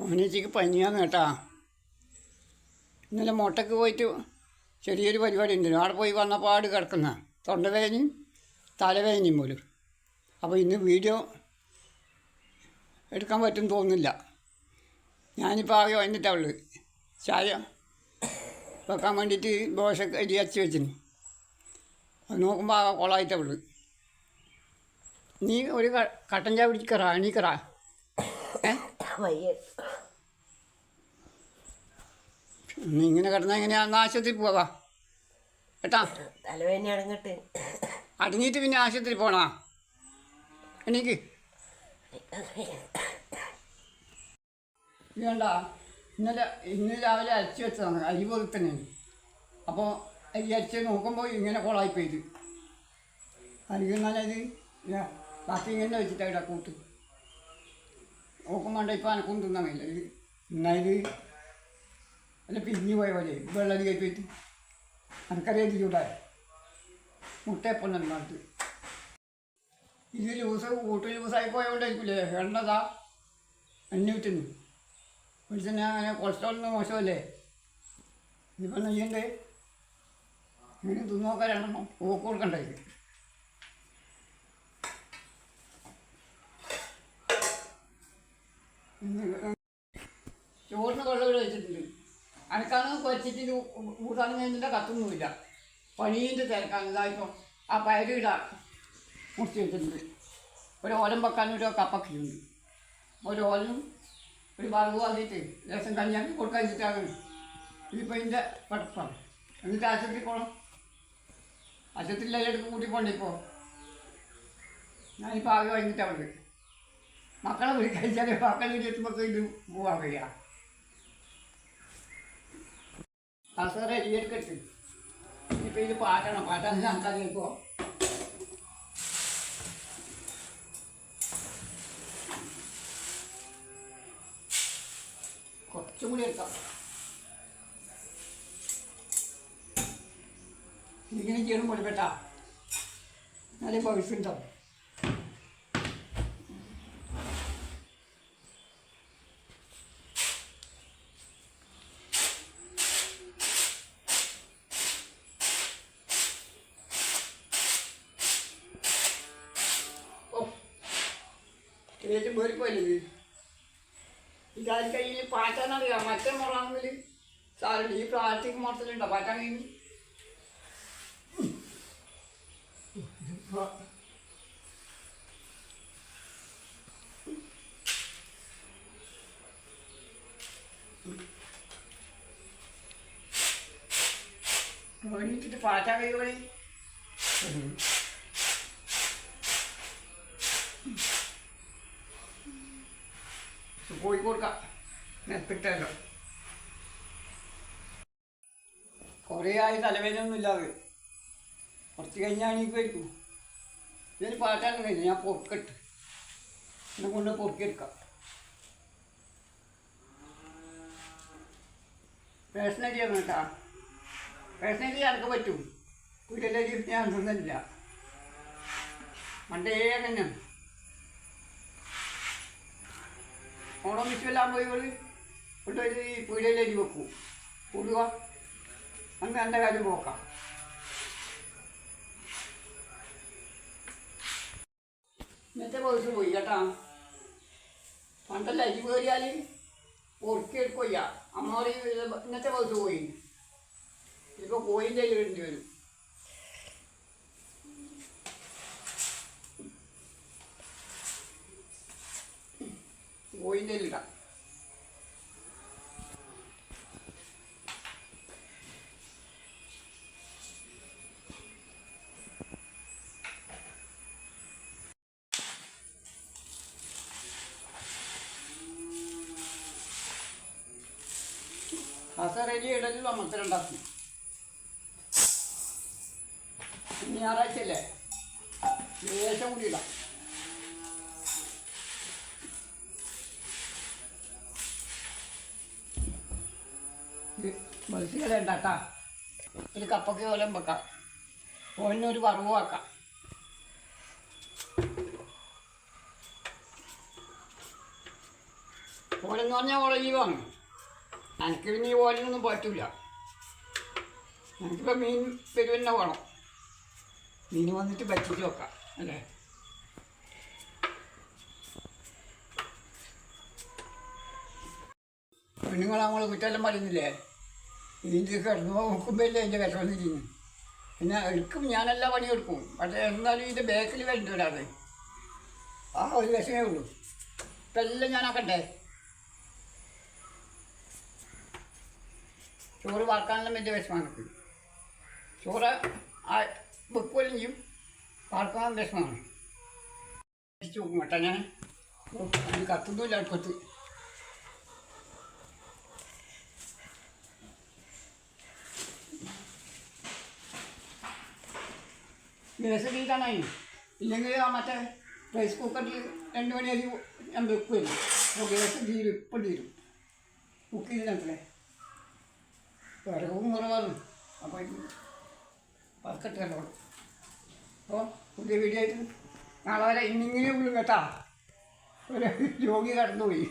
മോനേച്ചിക്ക് പനിയാന്ന് കേട്ടാ. ഇന്നലെ മുട്ടക്ക് പോയിട്ട് ചെറിയൊരു പരിപാടി ഉണ്ട്. അവിടെ പോയി വന്നപ്പാട് കിടക്കുന്ന. തൊണ്ടവേദനയും തലവേദനയും പോലും. അപ്പോൾ ഇന്ന് വീഡിയോ എടുക്കാൻ പറ്റും തോന്നുന്നില്ല. ഞാനിപ്പോൾ ആകെ വന്നിട്ടേ ഉള്ളു. ചായ വെക്കാൻ വേണ്ടിയിട്ട് ദോശ അരി അച്ച് വെച്ചിന്. അത് നോക്കുമ്പോൾ ആകെ കൊളായിട്ടേ ഉള്ളു. നീ ഒരു കട്ടൻ ചായ പിടിക്കറാ എണീക്കറാ? ഏ? വയ്യ. നീ ഇങ്ങനെ കിടന്നാൽ എങ്ങനെയാ ആശുപത്രി പോവാ. കേട്ടാ? തലവേദന അടങ്ങട്ടെ അടങ്ങിയിട്ട് പിന്നെ ആശുപത്രി പോണാ? എനിക്ക് വേണ്ട ഇന്നലെ ഇന്ന് രാവിലെ അരച്ച് വെച്ചതാണ്. അരി പൊതുത്തന്നെയാണ് അപ്പോൾ അരി അരച്ച് നോക്കുമ്പോൾ ഇങ്ങനെ കോളായിപ്പോയത്. അരിക്ക് നല്ലത് ബാക്കി ഇങ്ങനെ വെച്ചിട്ടാണ് ഇവിടെ കൂട്ട്. നോക്കുമ്പോൾ ഇപ്പോൾ അനക്കൊന്നും തിന്നാൻ കഴിയില്ല ഇത് എന്നാ ഇത്? അല്ല പിരിഞ്ഞു പോയ പോലെ വെള്ളം കയറ്റിയിട്ട് എനിക്കറിയാം ചൂടായി. മുട്ടയപ്പം നന്നായിട്ട് ഇത് ലൂസ് കൂട്ട് ലൂസായി പോയോണ്ടായിരിക്കില്ലേ എണ്ണതാ എണ്ണ ഒരു വെളിച്ചെണ്ണ അങ്ങനെ കൊളസ്ട്രോളിന് മോശമല്ലേ? ഇതിപ്പോൾ നെയ്യണ്ടേ ഇങ്ങനെ തിന്നോക്കാൻ രണ്ടെണ്ണം പോക്ക് കൊടുക്കണ്ടേ ചോറിന് വെള്ളം ഇവിടെ വെച്ചിട്ടുണ്ട് അനക്കാണ് കൊച്ചിട്ട് കൂട്ടാൻ കഴിഞ്ഞിട്ട് കത്തൊന്നുമില്ല. പണീന്റെ തിരക്കാണ്. ഇതായിപ്പോൾ ആ പയറിട മുറിച്ച് വെച്ചിട്ടുണ്ട്. ഒരു ഓലം വെക്കാനും ഒരു കപ്പക്കിയുണ്ട് ഒരു ഓലും ഒരു വറവ് വന്നിട്ട് രസം കഞ്ഞാക്കി കൊടുക്കാൻ വെച്ചിട്ടാണ്. ഇതിപ്പോൾ ഇതിന്റെ പടപ്പാണ് എന്നിട്ട് ആശുപത്രി പോകണം ആശുപത്രിയിൽ എടുത്ത് കൂട്ടി പോകണ്ടേ ഇപ്പോൾ ഞാനിപ്പോൾ ആകെ വൈകിട്ടാണ് മക്കളെ വിളിക്കാൻ മക്കളെ വീട്ടിൽ ഇത് പോവാൻ വയ്യ. കസേര എടുക്കട്ടെ ഇനിയിപ്പോൾ ഇത് പാറ്റണം. പാറ്റാൻ ഞങ്ങൾക്ക് ഇപ്പോൾ കുറച്ചും കൂടി എടുക്കാം. ഇങ്ങനെ ചെയ്യണം കൊടുക്കട്ടാ നല്ല പൈസ ഉണ്ടാവും. ഏറ്റവും പേരിപ്പോയില്ലേ ഇത് ഇതാര് കയ്യിൽ പാറ്റാന്നറിയാം മറ്റേ മുറാണെങ്കിൽ സാറില്ല ഈ പ്ലാസ്റ്റിക് മൊത്തത്തിലുണ്ടോ പാറ്റാൻ കഴിഞ്ഞ് ഓടിച്ചിട്ട് പാറ്റാൻ കഴിയുമോ കോഴിക്കോട് നെത്തിട്ടല്ലോ കുറേ ആയി തലവേദന ഒന്നും ഇല്ലാതെ കുറച്ച് കഴിഞ്ഞാൽ എണീക്കുമായിരിക്കും ഇതിന് പാട്ടാണ് കഴിഞ്ഞു ഞാൻ പൊറുക്കട്ട്. എന്നെ കൊണ്ട് പൊറുക്കിയെടുക്കാം. റേഷനരിയാണ് കേട്ടാ. റേഷനരി അനക്ക് പറ്റും. കുരലരി ഞാൻ തിന്നില്ല മണ്ടേ അങ്ങനെയാണ്. വിഷുവെല്ലാം പോയി ഒരു കൊണ്ടുപോയി ഈ പുഴയിലേക്ക് വെക്കൂ. കൂടുക അങ്ങ് എന്റെ കാര്യം പോക്കാം ഇന്നത്തെ പോയി കേട്ടാ. പണ്ടല്ല അരി കയറിയാൽ പൊറുക്കിയെടുക്കൊയ്യ അമ്മ ഇന്നത്തെ പോയി. ഇപ്പോൾ കോയിന്റെ ഇടേണ്ടി വരും. കോയിന്റെ ഇടാം കസറലി ഇടലിൽ ഞായറാഴ്ച അല്ലേ? ലേശം കൂടി ഇടാം. മത്സ്യകളെ ഉണ്ടാക്കാം ഒരു കപ്പയ്ക്ക് പോലും വെക്കാം. ഓനൊരു വറവും ആക്കാം. ഓല ഓലെന്ന് പറഞ്ഞാൽ ഓളെ ലീവാണ് എനിക്ക് പിന്നെ ഈ ഓലിനൊന്നും പറ്റൂല. എനിക്കിപ്പോൾ മീൻ പെരുവന്നെ വേണം. മീൻ വന്നിട്ട് പറ്റിച്ച് വെക്കാം അല്ലേ? പെണ്ണുങ്ങളെ നമ്മൾ കുറ്റമെല്ലാം പറയുന്നില്ലേ? ഇതിന്റെ കിടന്ന് നോക്കുമ്പോഴല്ലേ എന്റെ വിഷം വന്നിരിക്കുന്നു പിന്നെ എടുക്കും ഞാനെല്ലാ പണിയെടുക്കും പക്ഷേ എന്നാലും ഇതിന്റെ ബാക്കിൽ ഒരാൾ. ആ ഒരു വിഷമേ ഉള്ളൂ. ഇപ്പം എല്ലാം ഞാനാക്കണ്ടേ ചോറ് വാർക്കാനെല്ലാം വലിയ വിഷമാണ് ചോറ് ആ വെക്കുകയും ചെയ്യും വാർക്കാൻ വിഷമാണ് ഞാൻ കത്തുന്നില്ല അടുപ്പത്ത്. ഗ്യാസ് തീറ്റാനായി ഇല്ലെങ്കിൽ ആ മറ്റേ റൈസ് കുക്കറിൽ രണ്ട് മണി അരി ഞാൻ വെക്കുമല്ലോ അപ്പോൾ ഗ്യാസ് തീരും ഇപ്പം തീരും. കുക്ക് ചെയ്തില്ലേ വിറകും കുറവാണ്. അപ്പോൾ അപ്പോൾ പുതിയ വീഡിയോ ആയിട്ട് നാളെ വരെ ഇന്നിങ്ങനെ ഉള്ളു ഒരു രോഗി കടന്നുപോയി.